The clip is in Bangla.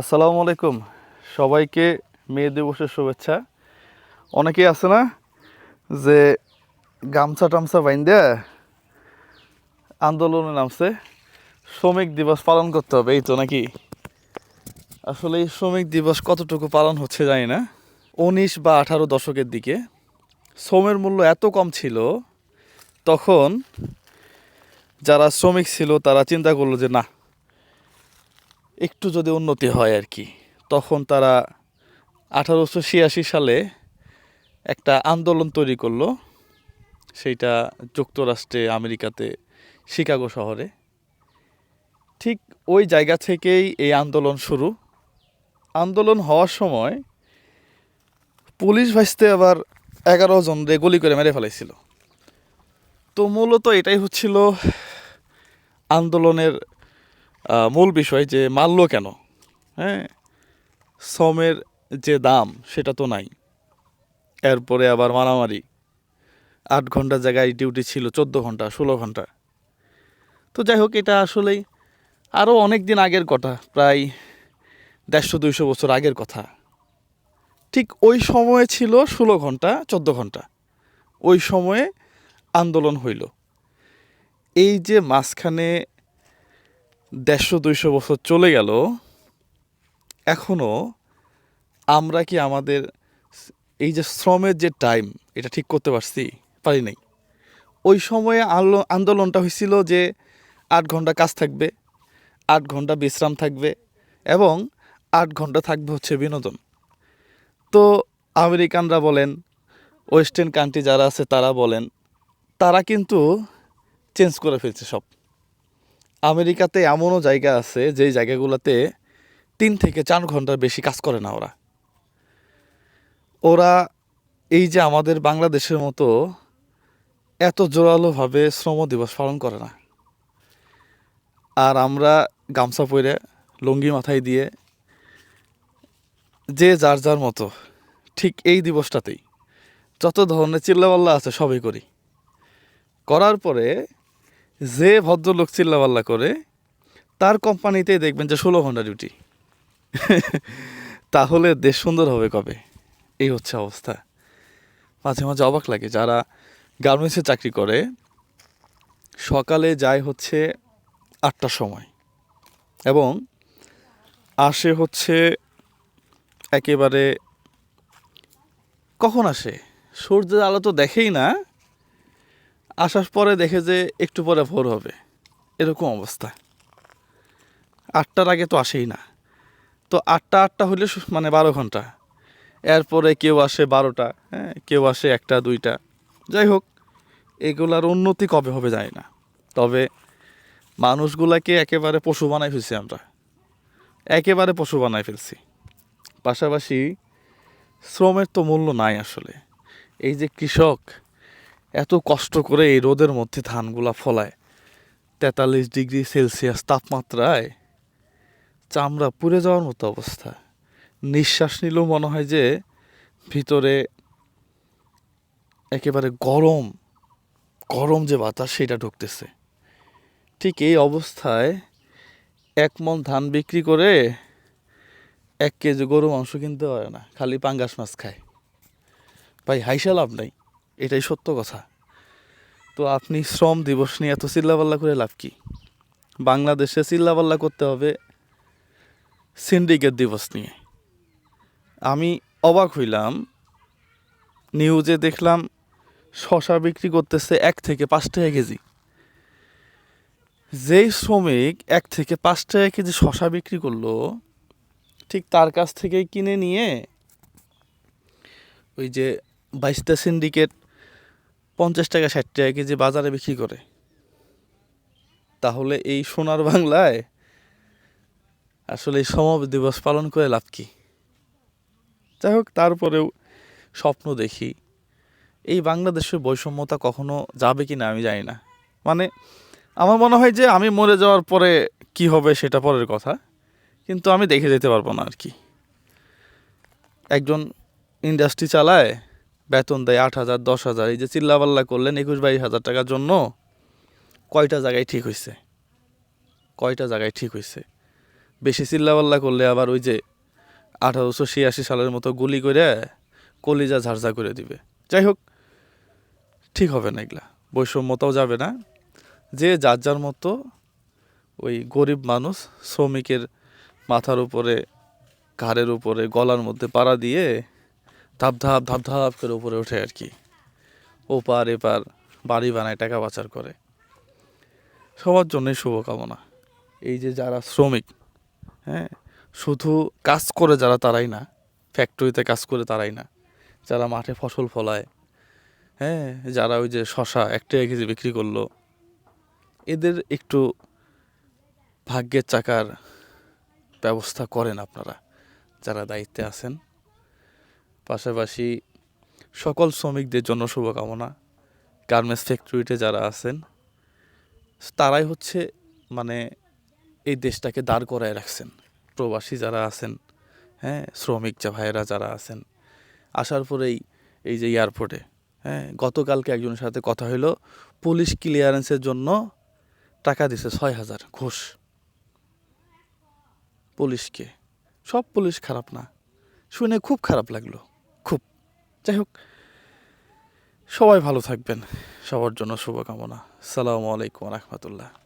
আসসালামু আলাইকুম। সবাইকে মে দিবসের শুভেচ্ছা। অনেকেই আছে না যে গামছা টামছা বাইন্দা আন্দোলনে নামছে। শ্রমিক দিবস পালন করতে হবে, এই তো নাকি? আসলে এই শ্রমিক দিবস কতটুকু পালন হচ্ছে জানি না। উনিশ বা আঠারো দশকের দিকে শ্রমের মূল্য এত কম ছিল, তখন যারা শ্রমিক ছিল তারা চিন্তা করল যে না একটু যদি উন্নতি হয় আর কি, তখন তারা আঠারোশো ছিয়াশি সালে একটা আন্দোলন তৈরি করল। সেইটা যুক্তরাষ্ট্রে, আমেরিকাতে, শিকাগো শহরে। ঠিক ওই জায়গা থেকেই এই আন্দোলন শুরু। আন্দোলন হওয়ার সময় পুলিশ ভাসতে আবার এগারো জন রে গুলি করে মেরে ফেলাইছিল। তো মূলত এটাই হচ্ছিল আন্দোলনের মূল বিষয় যে মারলো কেন? হ্যাঁ? শ্রমের যে দাম, সেটা তো নাই। এরপরে আবার মারামারি। আট ঘণ্টা জায়গায় ডিউটি ছিল, চোদ্দ ঘণ্টা, ষোলো ঘণ্টা। তো যাই হোক, এটা আসলেই আরও অনেক দিন আগের কথা, প্রায় দেড়শো, দুইশো বছর আগের কথা। ঠিক ওই সময়ে ছিল ষোলো ঘণ্টা, চোদ্দ ঘণ্টা। ওই সময়ে আন্দোলন হইল। এই যে মাঝখানে দেড়শো দুইশো বছর চলে গেল এখনও আমরা কি আমাদের এই যে শ্রমের যে টাইম এটা ঠিক করতে পারছি? পারি নাই। ওই সময়ে আলো- আন্দোলনটা হয়েছিল যে আট ঘণ্টা কাজ থাকবে, আট ঘণ্টা বিশ্রাম থাকবে এবং আট ঘণ্টা থাকবে হচ্ছে বিনোদন। তো আমেরিকানরা বলেন, ওয়েস্টার্ন কান্ট্রি যারা আছে তারা বলেন, তারা কিন্তু চেঞ্জ করে ফেলছে সব। আমেরিকাতে এমনও জায়গা আছে যেই জায়গাগুলোতে তিন থেকে চার ঘণ্টার বেশি কাজ করে না ওরা। ওরা এই যে আমাদের বাংলাদেশের মতো এত জোরালোভাবে শ্রম দিবস পালন করে না। আর আমরা গামছা পরে, লুঙ্গি মাথায় দিয়ে, যে যার যার মতো, ঠিক এই দিবসটাতেই যত ধরনের চিল্লাপাল্লা আছে সবই করি। করার পরে যে ভদ্রলোক চিল্লাপাল্লা করে, তার কোম্পানিতেই দেখবেন যে ষোলো ঘণ্টা ডিউটি তাহলে দেশ সুন্দর হবে কবে? এই হচ্ছে অবস্থা। মাঝে মাঝে অবাক লাগে যারা গার্মেন্টসে চাকরি করে, সকালে যায় হচ্ছে আটটার সময় এবং আসে হচ্ছে একেবারে কখন আসে? সূর্যের আলো তো দেখেই না আসার পরে দেখে যে একটু পরে ভোর হবে। এরকম অবস্থা। আটটার আগে তো আসেই না। তো আটটা আটটা হলে মানে বারো ঘণ্টা। এরপরে কেউ আসে বারোটা হ্যাঁ কেউ আসে একটা, দুইটা। যাই হোক, এগুলার উন্নতি কবে হবে যায় না। তবে মানুষগুলাকে একেবারে পশু বানাই ফেলছি আমরা। একেবারে পশু বানাই ফেলছি। পাশাপাশি শ্রমের তো মূল্য নাই আসলে। এই যে কৃষক এত কষ্ট করে এই রোদের মধ্যে ধানগুলা ফলায়। তেতাল্লিশ ডিগ্রি সেলসিয়াস তাপমাত্রায় চামড়া পুড়ে যাওয়ার মতো অবস্থা। নিঃশ্বাস নিলেও মনে হয় যে ভিতরে একেবারে গরম গরম যে বাতাস সেটা ঢুকতেছে। ঠিক এই অবস্থায় এক মন ধান বিক্রি করে এক কেজি গরু মাংস কিনতে পারে না, খালি পাঙ্গাস মাছ খায়। ভাই, হাইসা লাভ নাই। এটাই সত্য কথা। তো আপনি শ্রম দিবস নিয়ে এত চিল্লাপাল্লা করে লাভ কি? বাংলাদেশে চিল্লাপাল্লা করতে হবে সিন্ডিকেট দিবস নিয়ে। আমি অবাক হইলাম, নিউজে দেখলাম শশা বিক্রি করতেছে এক থেকে পাঁচ টাকা কেজি। যেই শ্রমিক এক থেকে পাঁচ টাকা কেজি শশা বিক্রি করল, ঠিক তার কাছ থেকেই কিনে নিয়ে ওই যে বাইশটা সিন্ডিকেট পঞ্চাশ টাকা, ষাট টাকা কেজি বাজারে বিক্রি করে। তাহলে এই সোনার বাংলায় আসলে এই সম দিবস পালন করে লাভ কি? যাই হোক, তারপরেও স্বপ্ন দেখি, এই বাংলাদেশের বৈষম্যতা কখনো যাবে কি না আমি জানি না। মানে আমার মনে হয় যে আমি মরে যাওয়ার পরে কি হবে সেটা পরের কথা, কিন্তু আমি দেখে যেতে পারব না আর কি। একজন ইন্ডাস্ট্রি চালায় বেতন দেয় আট হাজার, দশ হাজার। এই যে চিল্লাপাল্লা করলেন, একুশ বাইশ হাজার টাকার জন্য কয়টা জায়গায় ঠিক হয়েছে কয়টা জায়গায় ঠিক হয়েছে বেশি চিল্লাপাল্লা করলে আবার ওই যে আঠারোশো ছিয়াশি সালের মতো গুলি করে কলিজা ঝাড়ঝা করে দিবে। যাই হোক, ঠিক হবে না এগুলা। বৈষম্যতাও যাবে না। যে যার যার মতো ওই গরিব মানুষ শ্রমিকের মাথার উপরে, ঘাড়ের উপরে, গলার মধ্যে পাড়া দিয়ে ধাপ ধাপ ধাপ ধাপ করে উপরে ওঠে আর কি। ওপার, এপার, বাড়ি বানায়, টাকা পাচার করে। সবার জন্যই শুভকামনা। এই যে যারা শ্রমিক হ্যাঁ শুধু কাজ করে যারা তারাই না ফ্যাক্টরিতে কাজ করে তারাই না। যারা মাঠে ফসল ফলায় হ্যাঁ যারা ওই যে শশা এক টাকা কেজি বিক্রি করল, এদের একটু ভাগ্যের চাকার ব্যবস্থা করেন আপনারা, যারা দায়িত্বে আছেন। পাশাপাশি সকল শ্রমিকদের জন্য শুভকামনা। গার্মেন্টস ফ্যাক্টরিতে যারা আছেন, তারাই হচ্ছে মানে এই দেশটাকে দাঁড় করায় রাখছেন। প্রবাসী যারা আছেন হ্যাঁ শ্রমিক যা ভাইয়েরা যারা আছেন, আসার পরেই এই যে এয়ারপোর্টে হ্যাঁ গতকালকে একজনের সাথে কথা হলো পুলিশ ক্লিয়ারেন্সের জন্য টাকা দিছে ছয় হাজার ঘুষ। পুলিশকে। সব পুলিশ খারাপ না। শুনে খুব খারাপ লাগল। যাই হোক সবাই ভালো থাকবেন সবার জন্য শুভকামনা। সালামু আলাইকুম রহমতুল্লাহ।